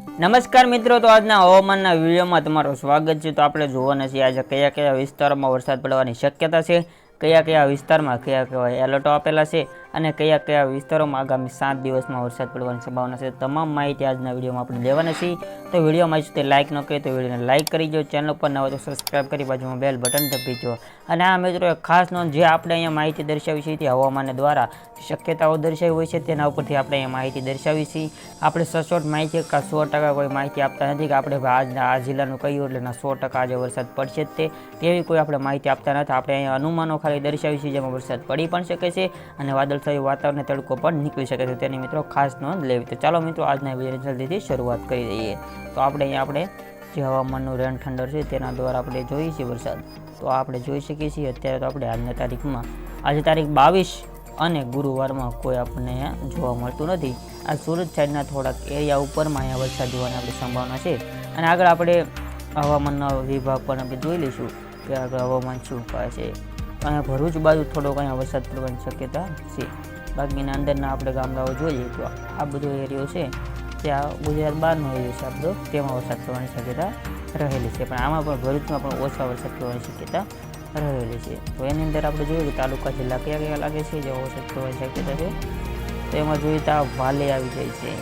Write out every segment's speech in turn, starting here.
નમસ્કાર મિત્રો, તો આજના હવામાનના વિડીયોમાં તમારું સ્વાગત છે. તો આપણે જોવાના છીએ આજે કયા કયા વિસ્તારોમાં વરસાદ પડવાની શક્યતા છે, કયા કયા વિસ્તારમાં કયા કયા એલર્ટો આપેલા છે અને કયા કયા વિસ્તારોમાં આગામી સાત દિવસમાં વરસાદ પડવાની સંભાવના છે તમામ માહિતી આજના વિડીયોમાં આપણે લેવાના છીએ. તો વિડીયોમાં જો તે લાઇક ન કરી તો વિડીયોને લાઇક કરી દો ચેનલ પર ન હોય તો સબસ્ક્રાઇબ કરી બાજુમાં બેલ બટન દબી દો અને આ મિત્રો ખાસ નોંધ જે આપણે અહીંયા માહિતી દર્શાવી છે તે હવામાન દ્વારા શક્યતાઓ દર્શાવી હોય છે તેના ઉપરથી આપણે અહીંયા માહિતી દર્શાવી છીએ આપણે સચોટ માહિતી કા સો ટકા કોઈ માહિતી આપતા નથી કે આપણે આજના આ જિલ્લાનું કહ્યું એટલે સો ટકા આજે વરસાદ પડશે જ તેવી કોઈ આપણે માહિતી આપતા નથી. આપણે અહીંયા અનુમાનો ખાલી દર્શાવી છીએ જેમાં વરસાદ પડી પણ શકે છે અને વાદળછાયું વાતાવરણ તડકો પણ નીકળી શકે છે. તેની મિત્રો ખાસ નોંધ લેવી. તો ચાલો મિત્રો, આજના વીડિયો જલ્દીથી શરૂઆત કરી દઈએ. તો આપણે અહીંયા આપણે જે હવામાનનું રેન ઠંડર છે તેના દ્વારા આપણે જોઈએ છીએ વરસાદ. તો આપણે જોઈ શકીએ છીએ, અત્યારે તો આપણે આજના તારીખમાં, આજે તારીખ બાવીસ અને ગુરુવારમાં કોઈ આપણને જોવા મળતું નથી. આ સુરત સાઈડના થોડાક એરિયા ઉપરમાં અહીંયા વરસાદ જોવાની આપણી સંભાવના છે. અને આગળ આપણે હવામાનના વિભાગ પણ આપણે જોઈ લઈશું કે આગળ હવામાન શું કહે છે. અહીંયા ભરૂચ બાજુ થોડોક અહીંયા વરસાદ પડવાની શક્યતા છે. બાકીના અંદરના આપણે ગામડાઓ જોઈએ તો આ બધો એરિયો છે ત્યાં ગુજરાત બહારનો એરિયો છે આ બધો તેમાં વરસાદ પડવાની શક્યતા રહેલી છે. પણ આમાં પણ ભરૂચમાં પણ ઓછા વરસાદ પડવાની શક્યતા રહેલી છે. તો એની અંદર આપણે જોઈએ કે તાલુકા જિલ્લા કયા કયા લાગે છે જે વરસાદ પડવાની શક્યતા છે, તો એમાં જોઈએ તો આ વાલે આવી જાય છે.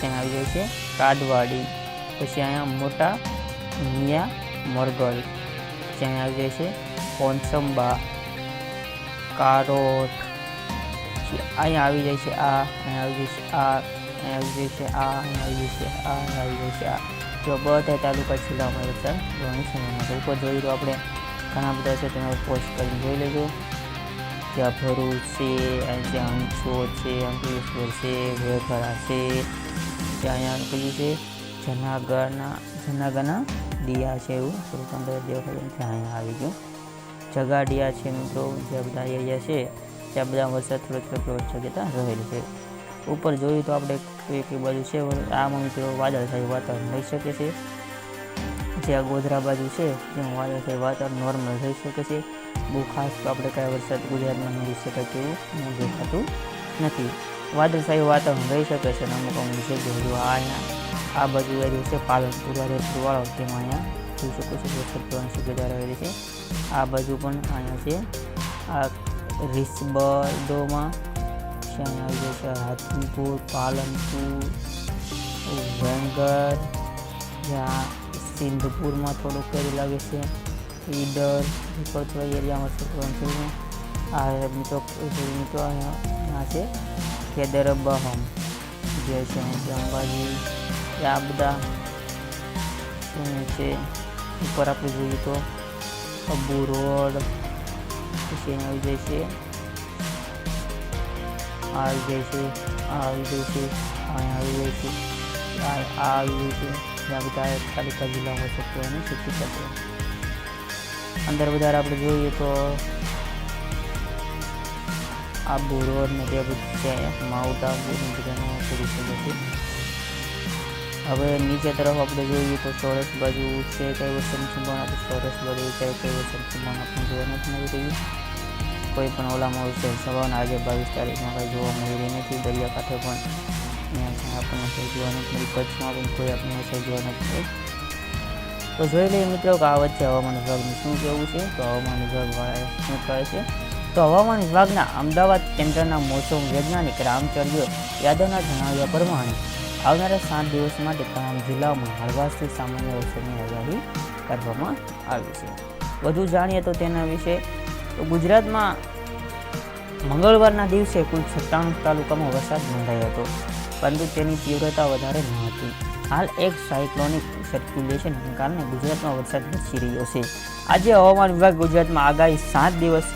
ત્યાં આવી જાય છે કાદવાડી પછી અહીંયા મોટા મિયા ત્યાં આવી જાય છે? પોનસંબા, કારોટ અહીંયા આવી જાય છે, આ અહીંયા આવી જાય છે, આ અહીંયા આવી જાય છે, આ અહીંયા આવી જાય છે, આ અહીંયા આવી જાય છે, આ. જો બધા તાલુકા જિલ્લામાં વરસાદ જોવાની સંભાવના ઉપર જોઈ લો આપણે, ઘણા બધા છે, તમે પોસ્ટ કરીને જોઈ લેજો. ત્યાં ભરૂચ છે ત્યાં અંચો છે, અંકલેશ્વર છે વેઘરા છે, ત્યાં અહીંયા કયું છે. જનાગઢના જનાગઢના દિયા છે એવું. થોડુંક અંદર ત્યાં અહીંયા આવી ગયું. જગાડિયા છે મિત્રો, જે બધા એરિયા છે ત્યાં બધા વરસાદ થોડો થોડો પડવાની શક્યતા રહેલી છે. ઉપર જોયું તો આપણે કઈ બાજુ છે આમાં મિત્રો વાદળછાયું વાતાવરણ રહી શકે છે. જે આ ગોધરા બાજુ છે જેમાં વાદળ થાય, વાતાવરણ નોર્મલ થઈ શકે છે. બહુ ખાસ તો આપણે કાંઈ વરસાદ ગુજરાતમાં મળી શકાય તેવું ન દેખાતું નથી. વાદળછાયું વાતાવરણ રહી શકે છે, અને અમુક અમુક જગ્યાએ જો આ અહીંયા આ બાજુ એરિયો છે પાલનપુર વાળો વાળો તેમાં અહીંયા. જોઈ શકો છો વરસાદ પડવાની રહેલી છે. આ બાજુ પણ અહીંયા છે. આ રિસબર્ડોમાં છે, અહીંયા આવી છે હાથીપુર, પાલનપુર, વેંગર, જ્યાં સિંધપુરમાં થોડુંક કરી લાગે છે. ઈડર થોડા એરિયામાં છે. આ મિત્રો મિત્રો અહીંયા છે ખેદરબહમ જે છે અંબાજી. એ આ બધા શું છે ઉપર આપણે જોઈએ તો અબુ રોડ પછી અહીંયા આવી જાય છે આ આવી જાય છે આ આવી જાય છે અહીંયા આવી જાય છે આ આ આવી જાય છે જ્યાં બધા તાલુકા જિલ્લામાં શકવાની શક્યતા છે અંદર વધારે આપણે જોઈએ તો આબુ રોડ ને તે બધું છે માઉન્ટ આબુ ને બધાનું થોડું ખબર છે હવે નીચે તરફ આપણે જોઈએ તો ચોરસ બાજુ છે, કઈ વસ્તુની સંભાવના આપણે ચોરસ બાજુ છે, કઈ વસ્તુની સંભાવના પણ જોવા નથી મળી રહ્યું. કોઈ પણ ઓલામાં વિશે સવારના આજે બાવીસ તારીખમાં કાંઈ જોવા મળી રહી નથી. દરિયાકાંઠે પણ આપણને કંઈ જોવા નથી મળી. કચ્છમાં પણ કોઈ આપણને કંઈ જોવા નથી મળી તો જોઈ લઈએ મિત્રો કે આ વચ્ચે હવામાન વિભાગનું શું કહેવું છે? તો હવામાન વિભાગવાળાએ શું કહે છે? તો હવામાન વિભાગના અમદાવાદ કેન્દ્રના મોસમ વૈજ્ઞાનિક રામચંદ્ર યાદવના જણાવ્યા પ્રમાણે આવનારા સાત દિવસ માટે તમામ જિલ્લાઓમાં હળવાશથી સામાન્ય વરસાદની આગાહી કરવામાં આવી છે. વધુ જાણીએ તો તેના વિશે તો ગુજરાતમાં મંગળવારના દિવસે કુલ સત્તાણું તાલુકામાં વરસાદ નોંધાયો હતો, પરંતુ તેની તીવ્રતા વધારે ન હતી. હાલ એક સાયક્લોનિક સર્ક્યુલેશનને કારણે ગુજરાતમાં વરસાદ વરસી રહ્યો છે. આજે હવામાન વિભાગ ગુજરાતમાં આગાહી સાત દિવસ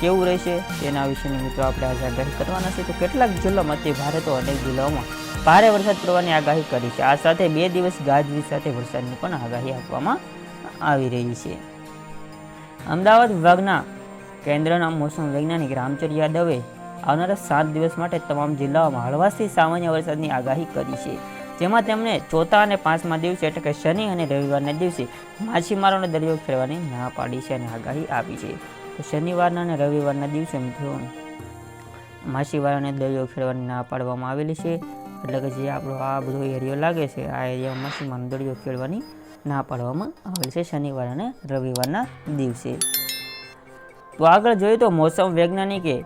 કેવું રહેશે તેના વિશેની મિત્રો આપણે આજે આગાહી કરવાના છે. તો કેટલાક જિલ્લામાં તે ભારે અનેક જિલ્લાઓમાં ભારે વરસાદ પડવાની આગાહી કરી છે. આ સાથે બે દિવસ ગાજવીજ સાથે વરસાદની પણ આગાહી આપવામાં આવી રહી છે. અમદાવાદ વિભાગના કેન્દ્રના મોસમ વૈજ્ઞાનિક રામચર યાદવે આવનારા સાત દિવસ માટે તમામ જિલ્લાઓમાં હળવાશથી સામાન્ય વરસાદની આગાહી કરી છે. જેમાં તેમણે ચોથા અને પાંચમા દિવસે, એટલે કે શનિ અને રવિવારના દિવસે માછીમારોને દરિયો ખેડવાની ના પાડી છે અને આગાહી આપી છે. તો શનિવારના અને રવિવારના દિવસે મિત્રો માછીવાળાને દરિયો ખેડવાની ના પાડવામાં આવેલી છે. એટલે કે જે આપણો આ બધો એરિયો લાગે છે, આ એરિયામાં સીમાનો દરિયો ખેડવાની ના પાડવામાં આવેલ છે શનિવાર અને રવિવારના દિવસે. તો આગળ જોઈએ તો મોસમ વૈજ્ઞાનિકે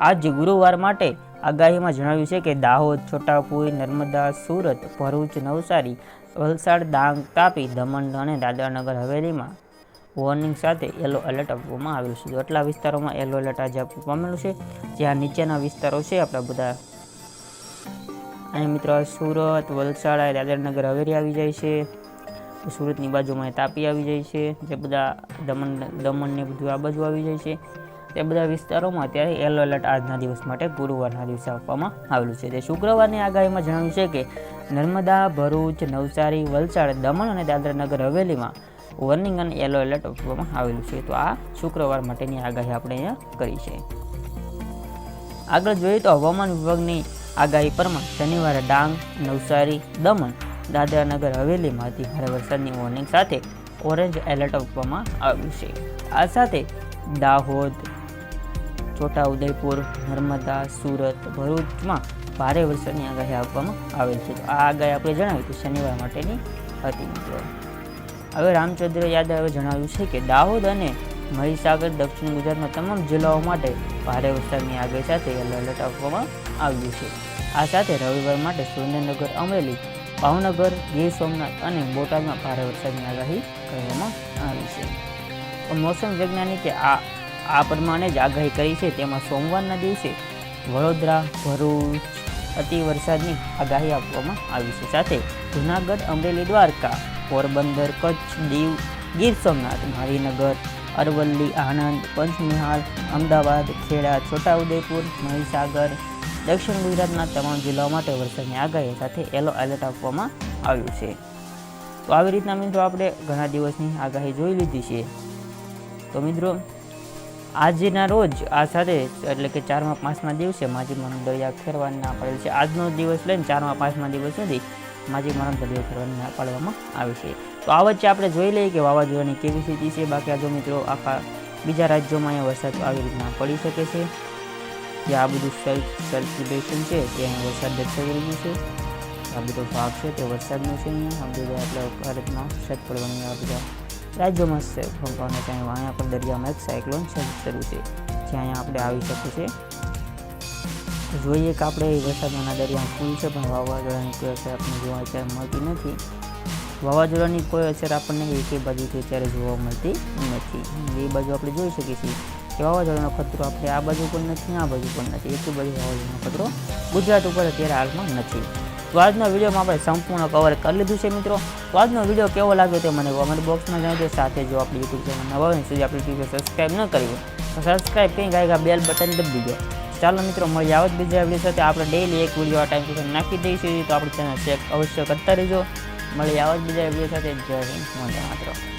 આજ ગુરુવાર માટે આગાહીમાં જણાવ્યું છે કે દાહોદ છોટાપુર નર્મદા, સુરત, ભરૂચ, નવસારી, વલસાડ, ડાંગ, તાપી, દમણ અને દાદરાનગર હવેલીમાં વોર્નિંગ સાથે યલો એલર્ટ આપવામાં આવેલું છે. તો વિસ્તારોમાં યલો એલર્ટ આજે આપવામાં પામેલું છે, જ્યાં નીચેના વિસ્તારો છે આપણા બધા. અને મિત્રો સુરત, વલસાડ દાદરનગર, હવેરી આવી જાય છે. સુરતની બાજુમાં તાપી આવી જાય છે, જે બધા દમણ દમણને બધું આ બાજુ આવી જાય છે. તે બધા વિસ્તારોમાં અત્યારે યલો એલર્ટ આજના દિવસ માટે ગુરુવારના દિવસે આપવામાં આવેલું છે. તે શુક્રવારની આગાહીમાં જણાવ્યું છે કે નર્મદા, ભરૂચ, નવસારી, વલસાડ, દમણ અને દાદરાનગર, હવેલીમાં વોર્નિંગ અને યલો એલર્ટ આપવામાં આવેલું છે. તો આ શુક્રવાર માટેની આગાહી આપણે અહીંયા કરી છે. આગળ જોઈએ તો હવામાન વિભાગની આગાહી પ્રમાણે શનિવારે ડાંગ, નવસારી, દમણ, દાદરાનગર હવેલીમાં અતિ ભારે વરસાદની વોર્નિંગ સાથે ઓરેન્જ એલર્ટ આપવામાં આવ્યું છે. આ સાથે દાહોદ, છોટાઉદેપુર, નર્મદા, સુરત, ભરૂચમાં ભારે વરસાદની આગાહી આપવામાં આવેલ છે. આ આગાહી આપણે જણાવી તો શનિવાર માટેની હતી મિત્રો. હવે રામચંદ્ર યાદવે જણાવ્યું છે કે દાહોદ અને મહીસાગર, દક્ષિણ ગુજરાતના તમામ જિલ્લાઓ માટે ભારે વરસાદની આગાહી સાથે યલો એલર્ટ આપવામાં આવ્યું છે. આ સાથે રવિવાર માટે સુરેન્દ્રનગર, અમરેલી, ભાવનગર, ગીર સોમનાથ અને બોટાદમાં ભારે વરસાદની આગાહી કરવામાં આવી છે. મોસમ વૈજ્ઞાનિકે આ આ પ્રમાણે જ આગાહી કરી છે. તેમાં સોમવારના દિવસે વડોદરા, ભરૂચ અતિ વરસાદની આગાહી આપવામાં આવી છે. સાથે જૂનાગઢ, અમરેલી, દ્વારકા પોરબંદર, કચ્છ, દીવ, ગીર સોમનાથ, ગાંધીનગર, અરવલ્લી, આણંદ, પંચમહાલ, અમદાવાદ, ખેડા, છોટાઉદેપુર, મહીસાગર, દક્ષિણ ગુજરાતના તમામ જિલ્લાઓ માટે વરસાદની આગાહી સાથે યલો એલર્ટ આપવામાં આવ્યું છે. તો આવી રીતના મિત્રો આપણે ઘણા દિવસની આગાહી જોઈ લીધી છે. તો મિત્રો, આજના રોજ, આ સાથે એટલે કે ચારમા પાંચમા દિવસે માજી દરિયા ખેરવાની ના છે. આજનો દિવસ લઈને ચારમા પાંચમા દિવસ સુધી માજી મરણ દરિયા કરવાની ના પાડવામાં આવે છે. તો આ વચ્ચે આપણે જોઈ લઈએ કે વાવાઝોડાની કેવી સ્થિતિ છે. બાકી આ જો મિત્રો આખા બીજા રાજ્યોમાં અહીંયા વરસાદ આવી રીતના પડી શકે છે. જે આ બધું સેલ્ફ સર્ક્યુલેશન છે તે અહીંયા વરસાદ દર્શાવી રહ્યું છે. આ બધો ભાગ છે તે વરસાદનો છે અહીંયા. આ બધા આપણા ભારતમાં વરસાદ પડવાની આ બધા રાજ્યોમાં સંભાવના છે અહીંયા પણ દરિયામાં એક સાયક્લોન શરૂ છે. જે અહીંયા આપણે આવી શકે છે જોઈએ કે આપણે વરસાદના દરિયામાં ફૂલ છે, પણ વાવાઝોડાની કોઈ અસર આપણને જોવા અત્યારે મળતી નથી. વાવાઝોડાની કોઈ અસર આપણને એક બાજુથી અત્યારે જોવા મળતી નથી. એ બાજુ આપણે જોઈ શકીએ છીએ કે વાવાઝોડાનો ખતરો આપણે આ બાજુ પણ નથી, આ બાજુ પણ નથી. એક બાજુ વાવાઝોડાનો ખતરો ગુજરાત ઉપર અત્યારે હાલમાં નથી. તો આજનો વિડીયોમાં આપણે સંપૂર્ણ કવર કરી લીધું છે મિત્રો. તો આજનો વીડિયો કેવો લાગ્યો તે મને કોમેન્ટ બોક્સમાં જણાવજો. સાથે જો આપણી યુટ્યુબ ચેનલ નવા હોય સુધી આપણી ટીવી સબસ્ક્રાઈબ ન કરી તો સબસ્ક્રાઈબ કંઈ ગાયગા બેલ બટન દબી દો. ચાલો મિત્રો મળી આવત બીજા વીડિયો સાથે. આપણે ડેઈલી એક વીડિયો આ ટાઈમ સુધી નાખી દઈશું. તો આપણી ચેનલ ચેક અવશ્ય કરતા રહેજો. મળી આવત બીજા વીડિયો સાથે. જય હિન્દ, વંદે માતરમ.